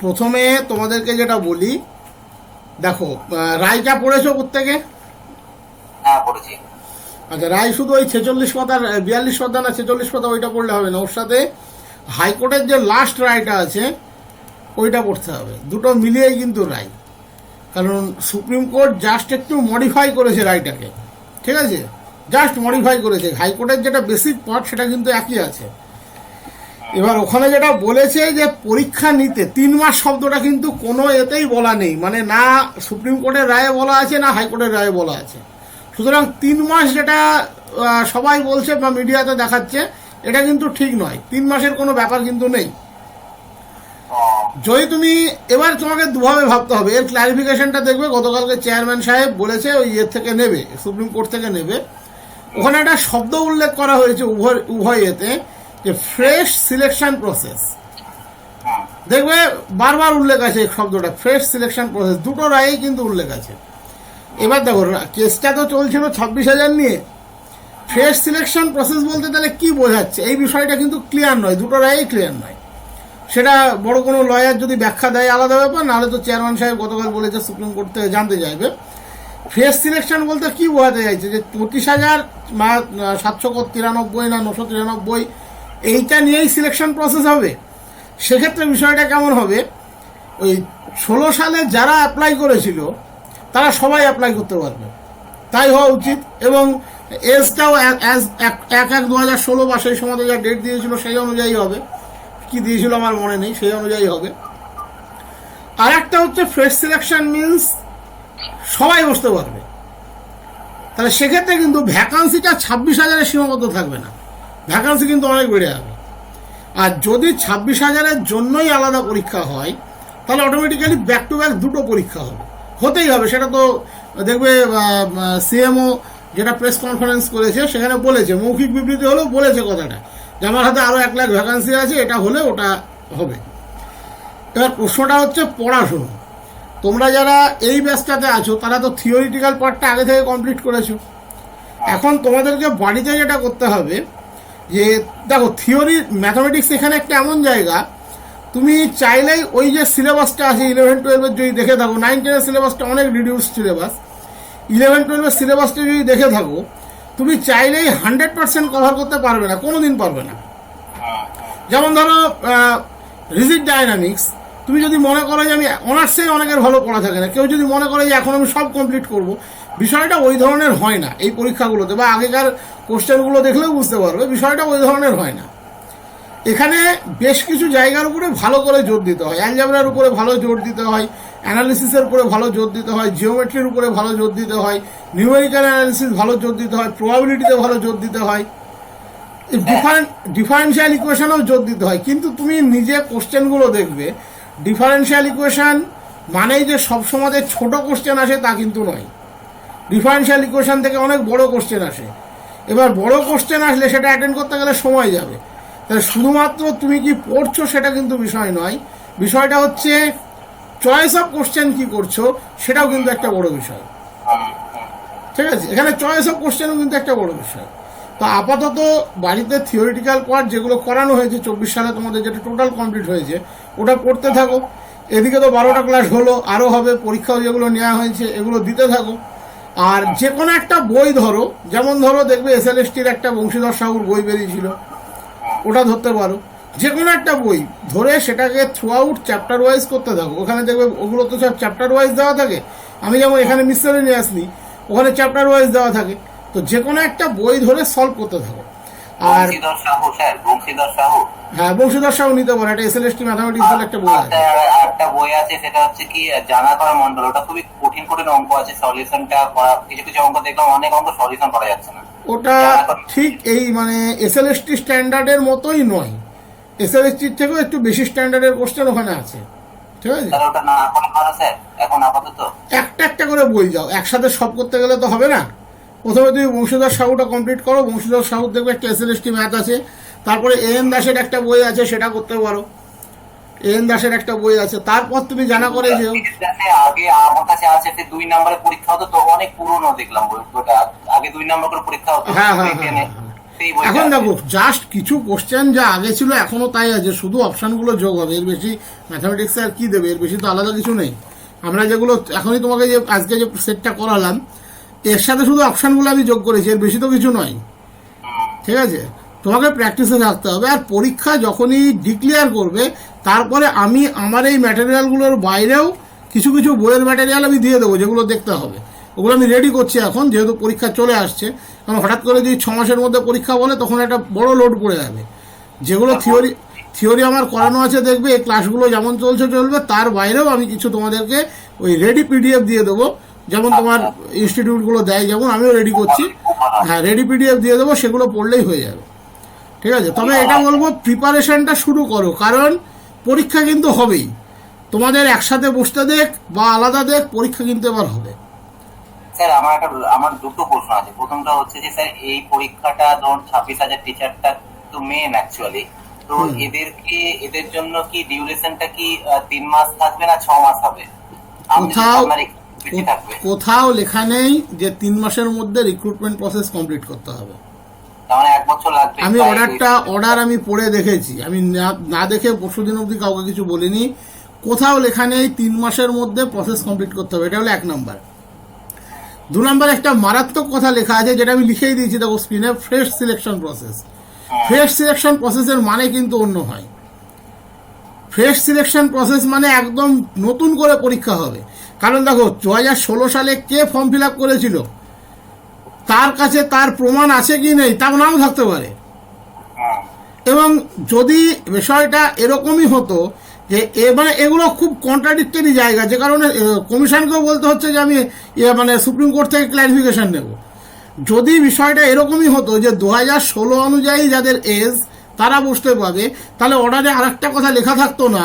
প্রথমে তোমাদেরকে যেটা বলি দেখো রায়টা পড়েছো প্রত্যেকে? হ্যাঁ পড়েছি। আচ্ছা রায় শুধু ওই ছেচল্লিশ পাতার বিয়াল্লিশ পাতা না ছেচল্লিশ পাতা ওইটা পড়লে হবে না। ওর সাথে হাইকোর্টের যে লাস্ট রায়টা আছে ওইটা পড়তে হবে। দুটো মিলিয়েই কিন্তু রায়। কারণ সুপ্রিম কোর্ট জাস্ট একটু মডিফাই করেছে রায়টাকে। ঠিক আছে? জাস্ট মডিফাই করেছে। হাইকোর্টের যেটা বেসিক পার্ট সেটা কিন্তু একই আছে। এবার ওখানে যেটা বলেছে যে পরীক্ষা নিতে, তিন মাস শব্দটা কিন্তু কোনো এতেই বলা নেই। মানে না সুপ্রিম কোর্টের রায়ে বলা আছে, না হাইকোর্টের রায়ে বলা আছে। সুতরাং তিন মাস যেটা সবাই বলছে বা মিডিয়াতে দেখাচ্ছে, এটা কিন্তু ঠিক নয়। তিন মাসের কোনো ব্যাপার কিন্তু নেই। যদি তুমি, এবার তোমাকে দুভাবে ভাবতে হবে। এর ক্লারিফিকেশনটা দেখবে, গতকালকে চেয়ারম্যান সাহেব বলেছে, ওই ইয়ের থেকে নেবে, সুপ্রিম কোর্ট থেকে নেবে। ওখানে একটা শব্দ উল্লেখ করা হয়েছে উভয় উভয় এতে। যে ফ্রেশ সিলেকশন প্রসেস দেখবে বারবার উল্লেখ আছে এই শব্দটা ফ্রেশ সিলেকশন প্রসেস দুটো রায়েই কিন্তু উল্লেখ আছে। এবার দেখো কেসটা তো চলছিল ছাব্বিশ হাজার নিয়ে। ফ্রেশ সিলেকশন প্রসেস বলতে তাহলে কি বোঝাচ্ছে? এই বিষয়টা কিন্তু ক্লিয়ার নয়, দুটো রায়েই ক্লিয়ার নয়। সেটা বড় কোনো লয়ার যদি ব্যাখ্যা দেয় আলাদা ব্যাপার, নাহলে তো চেয়ারম্যান সাহেব গতকাল বলেছে, সুপ্রিম কোর্ট থেকে জানতে চাইবে। ফ্রেশ সিলেকশন বলতে কি বোঝাতে চাইছে? যে পঁচিশ হাজার সাতশো তিরানব্বই না নশো তিরানব্বই এইটা নিয়েই সিলেকশন প্রসেস হবে। সেক্ষেত্রে বিষয়টা কেমন হবে? ওই ষোলো সালে যারা অ্যাপ্লাই করেছিল, তারা সবাই অ্যাপ্লাই করতে পারবে। তাই হওয়া উচিত এবং এজটাও এক, এক- দু হাজার ষোলো বা সেই সময় যা ডেট দিয়েছিল সেই অনুযায়ী হবে। কি দিয়েছিল আমার মনে নেই, সেই অনুযায়ী হবে। আর একটা হচ্ছে ফ্রেশ সিলেকশন মিনস সবাই বসতে পারবে। তাহলে সেক্ষেত্রে কিন্তু ভ্যাকান্সিটা ছাব্বিশ হাজারের সীমাবদ্ধ থাকবে না। ভ্যাকান্সি কিন্তু অনেক বেড়ে যাবে। আর যদি ছাব্বিশ হাজারের জন্যই আলাদা পরীক্ষা হয়, তাহলে অটোমেটিক্যালি ব্যাক টু ব্যাক দুটো পরীক্ষা হবে। হতেই হবে, সেটা তো দেখবে সিএমও যেটা প্রেস কনফারেন্স করেছে, সেখানে বলেছে, মৌখিক বিবৃতি হলেও বলেছে কথাটা, যে আমার হাতে আরও এক লাখ ভ্যাকান্সি আছে, এটা হলে ওটা হবে। এবার প্রশ্নটা হচ্ছে পড়াশুনো। তোমরা যারা এই ব্যাচটাতে আছো, তারা তো থিওরিটিক্যাল পার্টটা আগে থেকে কমপ্লিট করেছ। এখন তোমাদেরকে বাড়িতে যেটা করতে হবে যে, দেখো থিওরি ম্যাথামেটিক্স এখানে একটা এমন জায়গা, তুমি চাইলেই ওই যে সিলেবাসটা আছে ইলেভেন টুয়েলভের যদি দেখে থাকো নাইন টেনের সিলেবাসটা অনেক রিডিউস সিলেবাস ইলেভেন টুয়েলভের সিলেবাসটা যদি দেখে থাকো, তুমি চাইলেই হান্ড্রেড পার্সেন্ট কভার করতে পারবে না কোনো দিন পারবে না। যেমন ধরো রিজিড ডায়নামিক্স তুমি যদি মনে করো যে আমি অনার্সে অনেকের ভালো পড়া থাকে না, কেউ যদি মনে করে যে এখন আমি সব কমপ্লিট করব বিষয়টা ওই ধরনের হয় না। এই পরীক্ষাগুলোতে বা আগেকার কোশ্চেনগুলো দেখলেও বুঝতে পারবে, বিষয়টা ওই ধরনের হয় না। এখানে বেশ কিছু জায়গার উপরে ভালো করে জোর দিতে হয়। অ্যালজাবরার উপরে ভালো জোর দিতে হয়, অ্যানালিসিসের উপরে ভালো জোর দিতে হয়, জিওমেট্রির উপরে ভালো জোর দিতে হয়, নিউমেরিক্যাল অ্যানালিসিস ভালো জোর দিতে হয়, প্রবাবিলিটিতে ভালো জোর দিতে হয়। ডিফারেন্সিয়াল ইকুয়েশনেও জোর দিতে হয়। কিন্তু তুমি নিজে কোশ্চেনগুলো দেখবে ডিফারেন্সিয়াল ইকুয়েশন মানেই যে সব সময় ছোট কোশ্চেন আসে তা কিন্তু নয়। ডিফারেন্সিয়াল ইকুয়েশন থেকে অনেক বড় কোশ্চেন আসে। এবার বড় কোশ্চেন আসলে সেটা অ্যাটেন্ড করতে গেলে সময় যাবে। তাহলে শুধুমাত্র তুমি কি পড়ছো সেটা কিন্তু বিষয় নয়। বিষয়টা হচ্ছে চয়েস অফ কোশ্চেন কি করছ সেটাও কিন্তু একটা বড় বিষয়। ঠিক আছে? এখানে চয়েস অফ কোশ্চেনও কিন্তু একটা বড় বিষয়। তো আপাতত বাড়িতে থিওরিটিক্যাল পার্ট যেগুলো করানো হয়েছে, চব্বিশ সালে তোমাদের যেটা টোটাল কমপ্লিট হয়েছে, ওটা করতে থাকো। এদিকে তো বারোটা ক্লাস হলো আরও হবে, পরীক্ষাও যেগুলো নেওয়া হয়েছে, এগুলো দিতে থাকো। আর যে কোনো একটা বই ধরো, যেমন ধরো দেখবে এস এল একটা বংশীধর সাহুর বই বেরিয়েছিল, ওটা ধরতে পারো। যে কোনো একটা বই ধরে সেটাকে থ্রু আউট চ্যাপ্টার ওয়াইজ করতে থাকো। ওখানে দেখবে ওগুলো তো সব চ্যাপ্টার ওয়াইজ দেওয়া থাকে। আমি যেমন এখানে মিস্টারে নিয়ে আসলি ওখানে চ্যাপ্টার ওয়াইজ দেওয়া থাকে। তো যে কোনো একটা বই ধরে সলভ করতে থাকো। আর হ্যাঁ বংশীধর সাহু নিতে পারো। একটা এস এল টি ম্যাথামেটিক্স বলে একটা বই আছে। একটা বই আছে সেটা হচ্ছে কি জানা করা মন্ডল ওটা খুবই কঠিন কঠিন অঙ্ক আছে সলিউশনটা করা কিছু কিছু অঙ্ক দেখলাম অনেক অঙ্ক সলিউশন করা যাচ্ছে না। ওটা ঠিক এই মানে এস এল এস টি স্ট্যান্ডার্ডের মতোই নয়। এস এল এস টির থেকেও একটু বেশি স্ট্যান্ডার্ডের কোশ্চেন ওখানে আছে। ঠিক আছে? ওটা না স্যার। এখন আপাতত একটা একটা করে বই যাও। একসাথে সব করতে গেলে তো হবে না। প্রথমে তুমি বংশীধর সাহুটা কমপ্লিট করো বংশীধর সাহু দেখবে একটা এস এল ম্যাথ আছে। তারপরে এ এন দাসের একটা বই আছে সেটা করতে পারো। এ এন দাসের একটা বই আছে। তারপর তুমি জানা করে যে আগে আমার কাছে আছে যে দুই নম্বরের পরীক্ষা হতো তো অনেক পুরনো দেখলাম বই- ওটা আগে দুই নম্বর করে পরীক্ষা হতো হ্যাঁ হ্যাঁ হ্যাঁ হ্যাঁ, হ্যাঁ। এখন দেখো জাস্ট কিছু কোশ্চেন যা আগে ছিল এখনও তাই আছে। শুধু অপশনগুলো যোগ হবে। এর বেশি ম্যাথামেটিক্স আর কি দেবে? এর বেশি তো আলাদা কিছু নেই। আমরা যেগুলো এখনই তোমাকে যে আজকে যে সেটটা করালাম এর সাথে শুধু অপশানগুলো আমি যোগ করেছি, এর বেশি তো কিছু নয়। ঠিক আছে? তোমাকে প্র্যাকটিসে থাকতে হবে। আর পরীক্ষা যখনই ডিক্লেয়ার করবে, তারপরে আমি আমার এই ম্যাটেরিয়ালগুলোর বাইরেও কিছু কিছু বইয়ের ম্যাটেরিয়াল আমি দিয়ে দেবো, যেগুলো দেখতে হবে। ওগুলো আমি রেডি করছি এখন, যেহেতু পরীক্ষা চলে আসছে। কারণ হঠাৎ করে যদি ছ মাসের মধ্যে পরীক্ষা বলে, তখন একটা বড় লোড পড়ে যাবে। যেগুলো থিওরি থিওরি আমার করানো আছে, দেখবে, এই ক্লাসগুলো যেমন চলছে, চলবে, তার বাইরেও আমি কিছু তোমাদেরকে ওই রেডি পিডিএফ দিয়ে দেবো। যেমন তোমার ইনস্টিটিউটগুলো দেয় যেমন আমিও রেডি করছি। হ্যাঁ রেডি পিডিএফ দিয়ে দেবো সেগুলো পড়লেই হয়ে যাবে। ঠিক আছে? তবে এটা বলব প্রিপারেশনটা শুরু করো কারণ পরীক্ষা কিন্তু হবেই। তোমাদের একসাথে বসতে দেখ বা আলাদা দেখ পরীক্ষা কিন্তু এবার হবে। স্যার আমার একটা আমার দুটো প্রশ্ন আছে। প্রথমটা হচ্ছে যে স্যার এই পরীক্ষাটা ধরুন ছাব্বিশ হাজার টিচারটা তো মেন অ্যাকচুয়ালি তো এদেরকে এদের জন্য কি ডিউরেশনটা কি তিন মাস থাকবে না ছ মাস হবে? কোথাও কোথাও লেখা নেই যে তিন মাসের মধ্যে রিক্রুটমেন্ট প্রসেস কমপ্লিট করতে হবে। মানে আমি অর্ডারটা অর্ডার আমি পড়ে দেখেছি। আমি না- না দেখে পরশু দিন অবধি কাউকে কিছু বলিনি। কোথাও লেখা নেই তিন মাসের মধ্যে প্রসেস কমপ্লিট করতে হবে। এটা হলো এক নাম্বার। দু নাম্বার একটা মারাত্মক কথা লেখা আছে যেটা আমি লিখেই দিয়েছি দেখো স্ক্রিনে fresh selection process fresh selection প্রসেসের মানে কিন্তু অন্য হয়। ফ্রেশ সিলেকশন প্রসেস মানে একদম নতুন করে পরীক্ষা হবে। কারণ দেখো দু হাজার ষোলো সালে কে ফর্ম ফিল আপ করেছিল? তার কাছে তার প্রমাণ আছে কি নেই তার নাও থাকতে পারে। এবং যদি বিষয়টা এরকমই হতো যে এ মানে এগুলো খুব কন্ট্রাডিক্টরি জায়গা যে কারণে কমিশনকেও বলতে হচ্ছে যে আমি এ, মানে সুপ্রিম কোর্ট থেকে ক্ল্যারিফিকেশন নেব। যদি বিষয়টা এরকমই হতো যে দু ষোলো অনুযায়ী যাদের এজ তারা বসতে পাবে তাহলে অর্ডারে আরেকটা কথা লেখা থাকতো না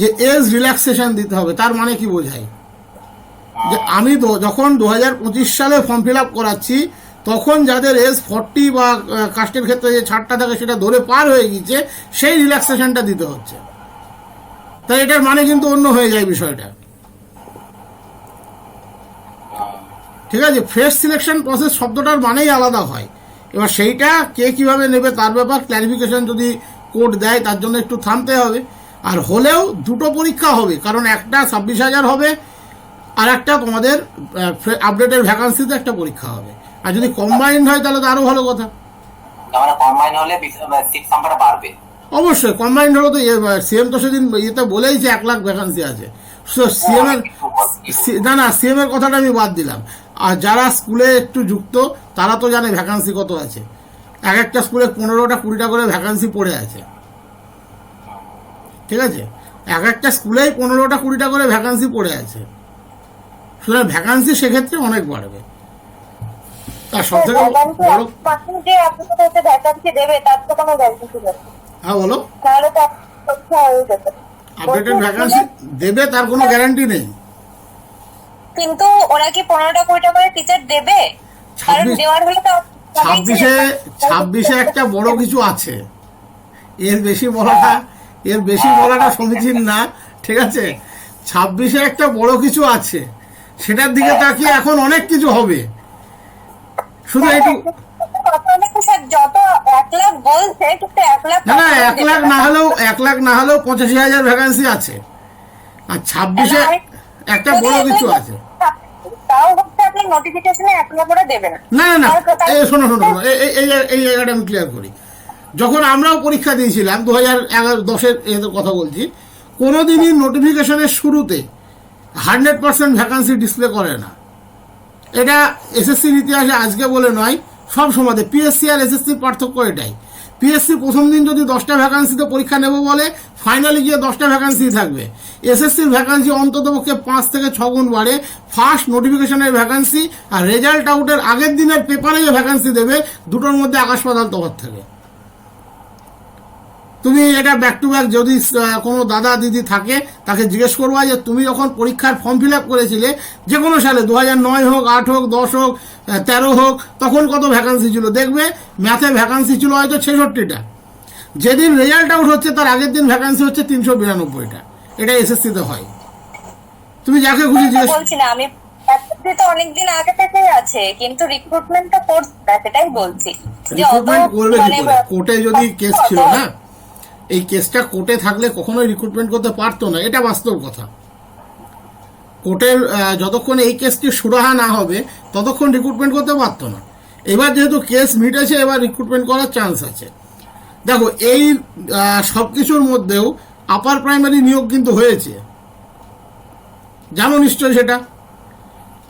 যে এজ রিল্যাক্সেশন দিতে হবে, তার মানে কি বোঝায়? যে আমি যখন দু হাজার পঁচিশ সালে ফর্ম ফিল আপ করাচ্ছি, তখন যাদের এজ ফর্টি বা কাস্টের ক্ষেত্রে যে ছাড়টা থাকে সেটা ধরে পার হয়ে গিয়েছে, সেই রিল্যাক্সেশনটা দিতে হচ্ছে। তাই এটার মানে কিন্তু অন্য হয়ে যায় বিষয়টা। ঠিক আছে? ফ্রেশ সিলেকশন প্রসেস শব্দটার মানেই আলাদা হয়। এবার সেইটা কে কীভাবে নেবে তার ব্যাপার ক্ল্যারিফিকেশন যদি কোড দেয়, তার জন্য একটু থামতে হবে। আর হলেও দুটো পরীক্ষা হবে কারণ একটা ছাব্বিশ হাজার হবে আর একটা তোমাদের আপডেটের ভ্যাকান্সিতে একটা পরীক্ষা হবে। আর যদি কম্বাইন্ড হয় তাহলে তো আরও ভালো কথা। অবশ্যই কম্বাইন্ড হলো তো সিএম তো সেদিন ইয়েতে বলেই যে এক লাখ ভ্যাকান্সি আছে। সিএম এর সি- না না সিএম এর কথাটা আমি বাদ দিলাম। আর যারা স্কুলে একটু যুক্ত তারা তো জানে ভ্যাকান্সি কত আছে। এক একটা স্কুলে পনেরোটা কুড়িটা করে ভ্যাকান্সি পড়ে আছে। ঠিক আছে? এক একটা স্কুলেই পনেরোটা কুড়িটা করে ভ্যাকান্সি পড়ে আছে। সুতরাং ভ্যাকান্সি সেক্ষেত্রে অনেক বাড়বে। তার সব থেকে বড় যে আপনাদের ভ্যাকান্সি দেবে তার তো কোনো গ্যারান্টি ছিল হ্যাঁ বলো। তাহলে তো পরীক্ষা হয়ে যেত আপডেটেড ভ্যাকান্সি দেবে তার কোনো গ্যারান্টি নেই। কিন্তু ওরা কি পনেরোটা কুড়িটা করে টিচার দেবে? ছাব্বিশ- ছাব্বিশে ছাব্বিশে একটা বড় কিছু আছে। এর বেশি বলাটা এর বেশি বলাটা সমীচীন না ঠিক আছে? ছাব্বিশে একটা বড় কিছু আছে সেটার দিকে তাকিয়ে এখন অনেক কিছু হবে। শুধু একটু না না এক লাখ না। হলেও এক লাখ না হলেও পঁচাশি হাজার ভ্যাকান্সি আছে। আর ছাব্বিশে একটা বড় কিছু আছে। না। না না শোনো শোনো এই জায়গাটা আমি ক্লিয়ার করি। যখন আমরাও পরীক্ষা দিয়েছিলাম দু হাজার এগারো দশের এদের কথা বলছি কোনো দিনই নোটিফিকেশনের শুরুতে হান্ড্রেড পার্সেন্ট ভ্যাকান্সি ডিসপ্লে করে না। এটা এসএসসির ইতিহাসে আজকে বলে নয়, সব সময়তে পিএসসি আর এসএসসির পার্থক্য এটাই। পিএসসি প্রথম দিন যদি দশটা ভ্যাকান্সিতে পরীক্ষা নেব বলে ফাইনালি গিয়ে দশটা ভ্যাকান্সি থাকবে। এসএসসির ভ্যাকান্সি অন্তত পক্ষে পাঁচ থেকে ছ গুণ বাড়ে। ফার্স্ট নোটিফিকেশনের ভ্যাকান্সি আর রেজাল্ট আউটের আগের দিনের পেপারে যে ভ্যাকান্সি দেবে, দুটোর মধ্যে আকাশ পাতাল থাকে। তুমি এটা ব্যাক টু ব্যাক যদি কোনো দাদা দিদি থাকে তাকে জিজ্ঞেস করবা যে তুমি যখন পরীক্ষার ফর্ম ফিল আপ করেছিলে যে কোনো সালে দু হাজার নয় হোক আট হোক দশ হোক তেরো হোক তখন কত ভ্যাকান্সি ছিল? দেখবে ম্যাথে ভ্যাকান্সি ছিল হয়তো ছেষট্টিটা। যেদিন রেজাল্ট আউট হচ্ছে তার আগের দিন ভ্যাকান্সি হচ্ছে তিনশো বিরানব্বইটা। এটা এসএসসিতে হয়। তুমি যাকে খুশি জিজ্ঞেস বলছি না আমি তো অনেকদিন আগে থেকেই আছে কিন্তু রিক্রুটমেন্ট তো করছে সেটাই বলছি। রিক্রুটমেন্ট করবে কি মানে করে? কোর্টে যদি কেস ছিল না? এই কেসটা কোর্টে থাকলে কখনোই রিক্রুটমেন্ট করতে পারতো না, এটা বাস্তব কথা। কোর্টের যতক্ষণ এই কেসটি সুরাহা না হবে, ততক্ষণ রিক্রুটমেন্ট করতে পারতো না। এবার যেহেতু কেস মিটেছে, এবার রিক্রুটমেন্ট করার চান্স আছে। দেখো, এই সব কিছুর মধ্যেও আপার প্রাইমারি নিয়োগ কিন্তু হয়েছে। জানো নিশ্চয় সেটা?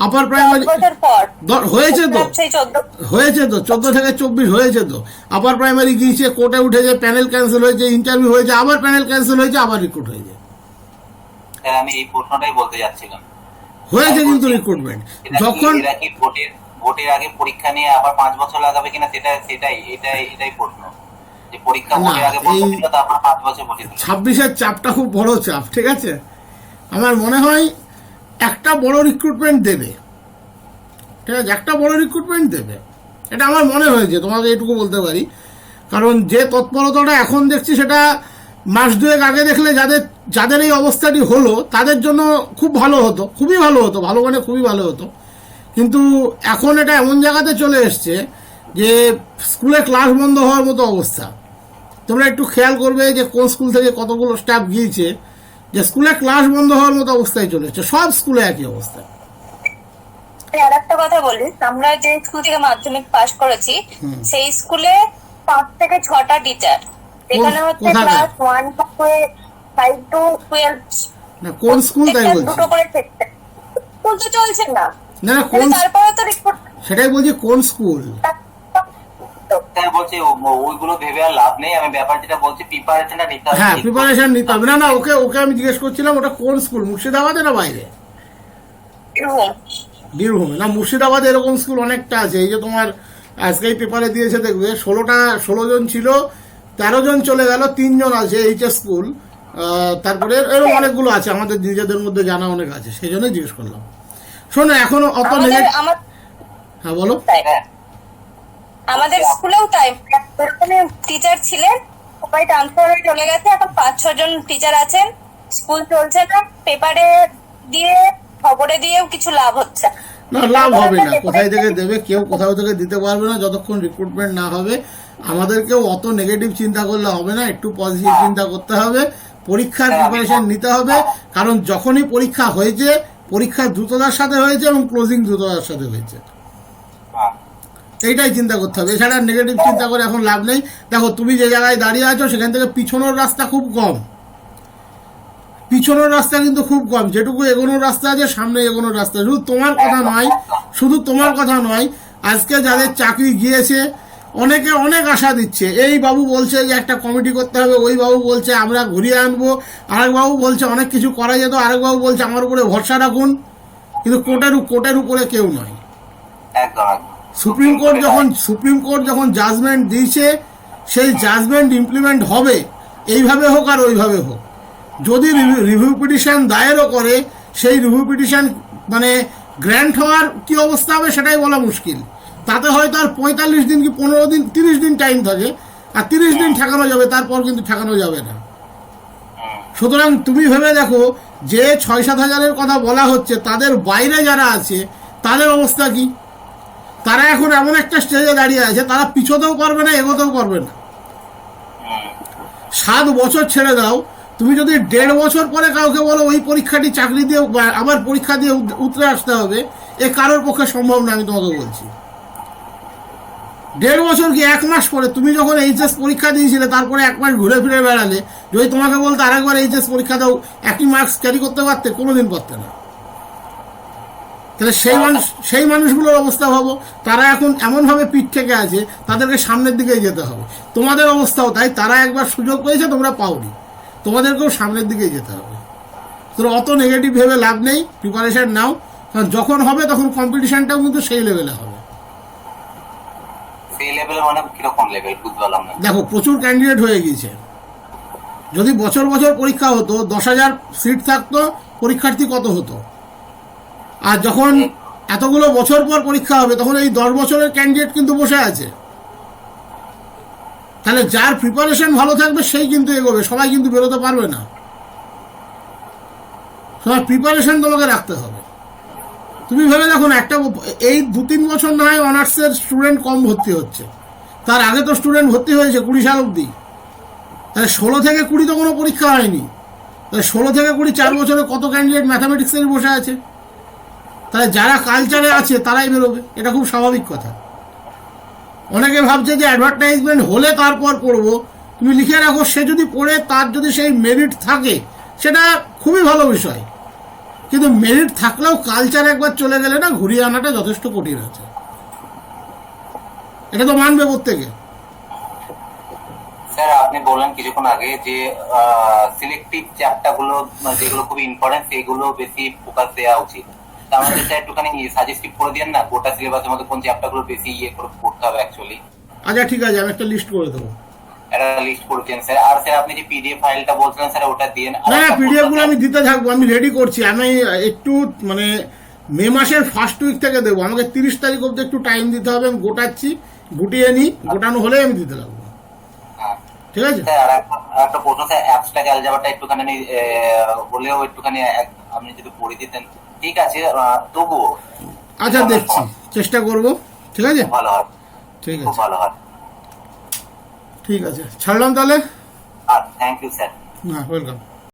আপার প্রাইমারি বছর হয়েছে তো। চোদ্দ হয়েছে তো চোদ্দ থেকে চব্বিশ হয়েছে তো। আপার প্রাইমারি গিয়েছে কোর্টে উঠেছে প্যানেল ক্যান্সেল হয়েছে ইন্টারভিউ হয়েছে আবার প্যানেল ক্যান্সেল হয়েছে আবার রিক্রুট হয়েছে। আমি এই প্রশ্নটাই বলতে যাচ্ছিলাম। হয়েছে কিন্তু রিক্রুটমেন্ট যখন ভোটের ভোটের আগে পরীক্ষা নিয়ে আবার পাঁচ বছর লাগাবে কিনা সেটা সেটাই এটাই এটাই প্রশ্ন। যে পরীক্ষা না, ভোটের আগে তারপর পাঁচ বছর ছাব্বিশের চাপটা খুব বড় চাপ ঠিক আছে? আমার মনে হয় একটা বড় রিক্রুটমেন্ট দেবে। ঠিক আছে? একটা বড় রিক্রুটমেন্ট দেবে। এটা আমার মনে হয়েছে, তোমাকে এটুকু বলতে পারি। কারণ যে তৎপরতাটা এখন দেখছি সেটা মাস দুয়েক আগে দেখলে যাদের যাদের এই অবস্থাটি হলো, তাদের জন্য খুব ভালো হতো। খুবই ভালো হতো, ভালো মানে খুবই ভালো হতো। কিন্তু এখন এটা এমন জায়গাতে চলে এসছে যে স্কুলে ক্লাস বন্ধ হওয়ার মতো অবস্থা। তোমরা একটু খেয়াল করবে যে কোন স্কুল থেকে কতগুলো স্টাফ গিয়েছে। যে স্কুলে ক্লাস বন্ধ হওয়ার মতো অবস্থায় চলে এসছে সব স্কুলে একই অবস্থা। আর একটা কথা বলি আমরা যে স্কুল থেকে মাধ্যমিক পাশ করেছি সেই স্কুলে পাঁচ থেকে ছটা টিচার এখানে হচ্ছে class one five to twelve না কোন স্কুল তাই বলছি দুটো করে স্কুল তো চলছে না। না কোন তারপরে তো রিক্রুট সেটাই বলছি কোন স্কুল স্যার বলছে ওইগুলো ভেবে আর লাভ নেই। আমি ব্যাপার যেটা বলছি প্রিপারেশনটা নিতে হবে। হ্যাঁ প্রিপারেশন নিতে হবে। না না ওকে ওকে আমি জিজ্ঞেস করছিলাম ওটা কোন স্কুল মুর্শিদাবাদে না বাইরে? বীরভূমে। না মুর্শিদাবাদে এরকম স্কুল অনেকটা আছে। এই যে তোমার আজকেই পেপারে দিয়েছে দেখবে ষোলোটা ষোলো জন ছিল তেরো জন চলে গেল তিনজন আছে এইচএস স্কুল তারপরে এরকম অনেকগুলো আছে আমাদের নিজেদের মধ্যে জানা অনেক আছে সেই জন্যই জিজ্ঞেস করলাম। শোনো এখনও অত হ্যাঁ বলো। আমাদের স্কুলেও তাই। টিচার ছিলেন সবাই ট্রান্সফার হয়ে চলে গেছে এখন পাঁচ ছজন টিচার আছেন। স্কুল চলছে না পেপারে দিয়ে খবরে দিয়েও কিছু লাভ হচ্ছে না। লাভ হবে না। কোথায় থেকে দেবে কেউ কোথাও থেকে দিতে পারবে না যতক্ষণ রিক্রুটমেন্ট না হবে। আমাদেরকেও অত নেগেটিভ চিন্তা করলে হবে না একটু পজিটিভ চিন্তা করতে হবে। পরীক্ষার প্রিপারেশন নিতে হবে কারণ যখনই পরীক্ষা হয়েছে পরীক্ষা দ্রুততার সাথে হয়েছে এবং ক্লোজিং দ্রুততার সাথে হয়েছে। হ্যাঁ। এইটাই চিন্তা করতে হবে। এছাড়া নেগেটিভ চিন্তা করে এখন লাভ নেই। দেখো, তুমি যে জায়গায় দাঁড়িয়ে আছো, সেখান থেকে পিছনের রাস্তা খুব কম। পিছনের রাস্তা কিন্তু খুব কম। যেটুকু এগোনোর রাস্তা আছে, সামনে এগোনোর রাস্তা। শুধু তোমার কথা নয়, শুধু তোমার কথা নয়, আজকে যাদের চাকরি গিয়েছে, অনেকে অনেক আশা দিচ্ছে। এই বাবু বলছে যে একটা কমিটি করতে হবে, ওই বাবু বলছে আমরা ঘুরিয়ে আনব। আরেক বাবু বলছে অনেক কিছু করা যেত, আরেক বাবু বলছে আমার উপরে ভরসা রাখুন। কিন্তু কোর্টের কোর্টের উপরে কেউ নয়। একদম। সুপ্রিম কোর্ট যখন, সুপ্রিম কোর্ট যখন জাজমেন্ট দিয়েছে, সেই জাজমেন্ট ইমপ্লিমেন্ট হবে। এইভাবে হোক আর ওইভাবে হোক। যদি রিভিউ পিটিশন দায়েরও করে, সেই রিভিউ পিটিশন মানে গ্র্যান্ট হওয়ার কি অবস্থা হবে সেটাই বলা মুশকিল। তাতে হয়তো আর পঁয়তাল্লিশ দিন কি পনেরো দিন, তিরিশ দিন টাইম থাকে, আর তিরিশ দিন ঠেকানো যাবে, তারপর কিন্তু ঠেকানো যাবে না। সুতরাং তুমি ভেবে দেখো, যে ছয় সাত হাজারের কথা বলা হচ্ছে, তাদের বাইরে যারা আছে, তাদের অবস্থা কি? তারা এখন এমন একটা স্টেজে দাঁড়িয়ে আছে, তারা পিছোতেও পারবে না, এগোতেও পারবে না। সাত বছর ছেড়ে দাও, তুমি যদি দেড় বছর পরে কাউকে বলো, ওই পরীক্ষাটি চাকরি দিয়ে আবার পরীক্ষা দিয়ে উত- উতরে আসতে হবে, এ কারোর পক্ষে সম্ভব না, আমি তোমাকে বলছি। দেড় বছর কি এক মাস পরে তুমি যখন এইচএস পরীক্ষা দিয়েছিলে, তারপরে এক মাস ঘুরে ফিরে বেড়ালে, যদি তোমাকে বলতো আরেকবার এইচএস পরীক্ষা দাও, একই মার্কস ক্যারি করতে পারতে, কোনোদিন পারতে না। তাহলে সেই মানুষ সেই মানুষগুলোর অবস্থা ভাবো। তারা এখন এমনভাবে পিঠ থেকে আছে তাদেরকে সামনের দিকে যেতে হবে। তোমাদের অবস্থাও তাই তারা একবার সুযোগ পেয়েছে তোমরা পাওনি। তোমাদেরকেও সামনের দিকে যেতে হবে। তো অত নেগেটিভ ভেবে লাভ নেই প্রিপারেশান নাও। কারণ যখন হবে তখন কম্পিটিশনটাও কিন্তু সেই লেভেলে হবে। মানে দেখো প্রচুর ক্যান্ডিডেট হয়ে গিয়েছে। যদি বছর বছর পরীক্ষা হতো দশ হাজার সিট থাকতো পরীক্ষার্থী কত হতো? আর যখন এতগুলো বছর পর পরীক্ষা হবে, তখন এই দশ বছরের ক্যান্ডিডেট কিন্তু বসে আছে। তাহলে যার প্রিপারেশন ভালো থাকবে, সেই কিন্তু এগোবে, সবাই কিন্তু বেরোতে পারবে না। সবাই প্রিপারেশন তোমাকে রাখতে হবে। তুমি ভেবে দেখো একটা এই দু তিন বছর না হয় অনার্সের স্টুডেন্ট কম ভর্তি হচ্ছে। তার আগে তো স্টুডেন্ট ভর্তি হয়েছে কুড়ি সাল অবধি। তাহলে ষোলো থেকে কুড়ি তো কোনো পরীক্ষা হয়নি। তাহলে ষোলো থেকে কুড়ি চার বছরে কত ক্যান্ডিডেট ম্যাথামেটিক্সের বসে আছে? তাহলে যারা কালচারে আছে তারাই বেরোবে। এটা খুব স্বাভাবিক কথা। অনেকে ভাবছে যে অ্যাডভার্টাইজমেন্ট হলে তারপর পড়ব। তুমি লিখে রাখো, সে যদি পড়ে, তার যদি সেই মেরিট থাকে, সেটা খুবই ভালো বিষয়। কিন্তু মেরিট থাকলেও কালচার একবার চলে গেলে না ঘুরিয়ে আনাটা যথেষ্ট কঠিন আছে এটা তো মানবে প্রত্যেকে। স্যার, আপনি বললেন কিছুক্ষণ আগে যে সিলেক্টিভ চ্যাপ্টারগুলো মানে যেগুলো খুবই ইম্পর্টেন্ট সেগুলো বেশি ফোকাস দেওয়া উচিত। তা আমাদের স্যার একটুখানি সাজেস্টিভ করে দিন না? গোটা সিলেবাসের মধ্যে কোন চ্যাপ্টারগুলো বেশি ইয়ে করে পড়তে হবে অ্যাকচুয়ালি আচ্ছা ঠিক আছে আমি একটা লিস্ট করে দেবো। একটা লিস্ট করে দিন স্যার আর স্যার আপনি যে পিডিএফ ফাইলটা বলছিলেন স্যার ওটা দিন না পিডিএফগুলো আমি দিতে থাকব আমি রেডি করছি। আমি একটু মানে মে মাসের ফার্স্ট উইক থেকে দেবো। আমাকে তিরিশ তারিখ অব্দি একটু টাইম দিতে হবে আমি গোটাচ্ছি গুটিয়ে নিই গোটানো হলে আমি দিতে লাগবো। হ্যাঁ। ঠিক আছে? স্যার একটা- প্রশ্ন স্যার অ্যাপসটা অ্যালজাবারটা একটুখানি হলেও একটুখানি আপনি যদি পড়ে দিতেন। ঠিক আছে তবুও। আচ্ছা দেখছি। চেষ্টা করব। ঠিক আছে? ভালো হয়। ঠিক আছে। ভালো হয়। ঠিক আছে। ছাড়লাম তাহলে? থ্যাংক ইউ স্যার হ্যাঁ ওয়েলকাম